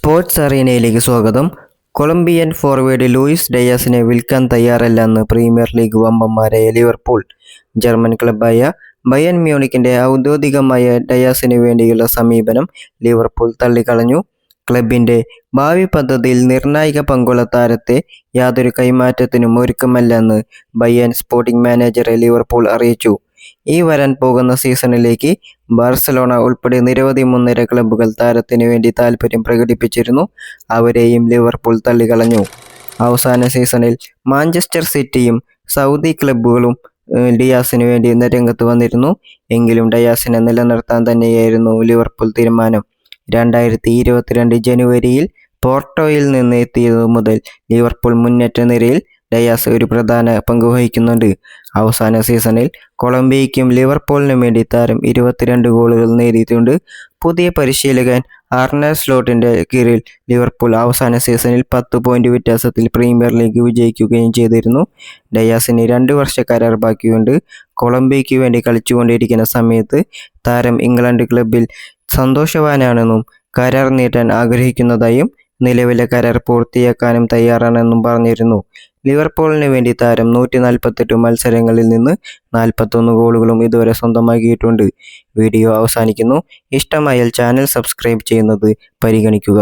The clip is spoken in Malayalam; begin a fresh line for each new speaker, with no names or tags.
സ്പോർട്സ് അറീനയിലേക്ക് സ്വാഗതം. കൊളംബിയൻ ഫോർവേഡ് ലൂയിസ് ഡയാസിനെ വിൽക്കാൻ തയ്യാറല്ലെന്ന് പ്രീമിയർ ലീഗ് വമ്പന്മാരായ ലിവർപൂൾ. ജർമ്മൻ ക്ലബായ ബയൻ മ്യൂണിക്കിന്റെ ഔദ്യോഗികമായ ഡയാസിനു വേണ്ടിയുള്ള സമീപനം ലിവർപൂൾ തള്ളിക്കളഞ്ഞു. ക്ലബിന്റെ ഭാവി പദ്ധതിയിൽ നിർണായക പങ്കുള്ള താരത്തെ യാതൊരു കൈമാറ്റത്തിനും ഒരുക്കമല്ലെന്ന് ബയ്യൻ സ്പോർട്ടിംഗ് മാനേജറെ ലിവർപൂൾ അറിയിച്ചു. ഈ വരാൻ പോകുന്ന സീസണിലേക്ക് ബാർസലോണ ഉൾപ്പെടെ നിരവധി മുൻനിര ക്ലബ്ബുകൾ താരത്തിനു വേണ്ടി താൽപ്പര്യം പ്രകടിപ്പിച്ചിരുന്നു. അവരെയും ലിവർപൂൾ തള്ളിക്കളഞ്ഞു. അവസാന സീസണിൽ മാഞ്ചസ്റ്റർ സിറ്റിയും സൗദി ക്ലബ്ബുകളും ഡിയാസിന് വേണ്ടി രംഗത്ത് വന്നിരുന്നു. എങ്കിലും ഡയാസിനെ നിലനിർത്താൻ തന്നെയായിരുന്നു ലിവർപൂൾ തീരുമാനം. രണ്ടായിരത്തി ഇരുപത്തിരണ്ട് ജനുവരിയിൽ പോർട്ടോയിൽ നിന്ന് എത്തിയതു മുതൽ ലിവർപൂൾ മുന്നേറ്റ നിരയിൽ ഡയാസ് ഒരു പ്രധാന പങ്ക് വഹിക്കുന്നുണ്ട്. അവസാന സീസണിൽ കൊളംബിയയ്ക്കും ലിവർപൂളിനും വേണ്ടി താരം ഇരുപത്തിരണ്ട് ഗോളുകൾ നേടിയിട്ടുണ്ട്. പുതിയ പരിശീലകൻ ആർണർ സ്ലോട്ടിന്റെ കീഴിൽ ലിവർപൂൾ അവസാന സീസണിൽ പത്ത് പോയിന്റ് വ്യത്യാസത്തിൽ പ്രീമിയർ ലീഗ് വിജയിക്കുകയും ചെയ്തിരുന്നു. ഡയാസിന് രണ്ട് വർഷ കരാർ ബാക്കിയുണ്ട്. കൊളംബിയയ്ക്ക് വേണ്ടി കളിച്ചുകൊണ്ടിരിക്കുന്ന സമയത്ത് താരം ഇംഗ്ലണ്ട് ക്ലബിൽ സന്തോഷവാനാണെന്നും കരാർ നീട്ടാൻ ആഗ്രഹിക്കുന്നതായും നിലവിലെ കരാർ പൂർത്തിയാക്കാനും തയ്യാറാണെന്നും പറഞ്ഞിരുന്നു. ലിവർപൂളിന് വേണ്ടി താരം നൂറ്റി നാൽപ്പത്തെട്ട് മത്സരങ്ങളിൽ നിന്ന് നാൽപ്പത്തൊന്ന് ഗോളുകളും ഇതുവരെ സ്വന്തമാക്കിയിട്ടുണ്ട്. വീഡിയോ അവസാനിക്കുന്നു. ഇഷ്ടമായാൽ ചാനൽ സബ്സ്ക്രൈബ് ചെയ്യുന്നത് പരിഗണിക്കുക.